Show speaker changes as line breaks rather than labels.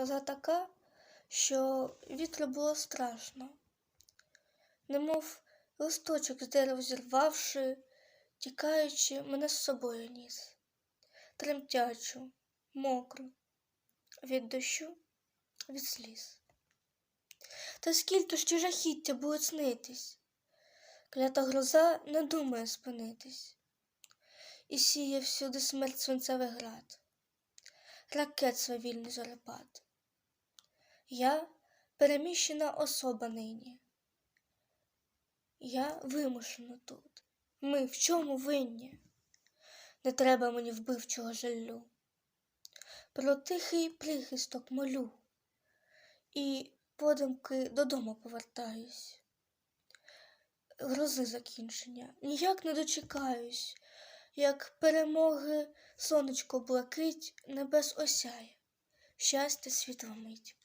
Гроза така, що вітру було страшно, немов листочок з дерева зірвавши, тікаючи, мене з собою ніс, тремтячу, мокру, від дощу, від сліз. Та скільки ще жахіття будуть снитись, клята гроза не думає спинитись. І сіє всюди смерть свинцевий град, ракет свавільний зорепад. Я переміщена особа нині. Я вимушена тут. Ми в чому винні? Не треба мені вбивчого жалю. Про тихий прихисток молю і подумки додому повертаюсь. Грози закінчення, ніяк не дочекаюсь, як перемоги сонечко блакить, небес осяє, щастя світла мить.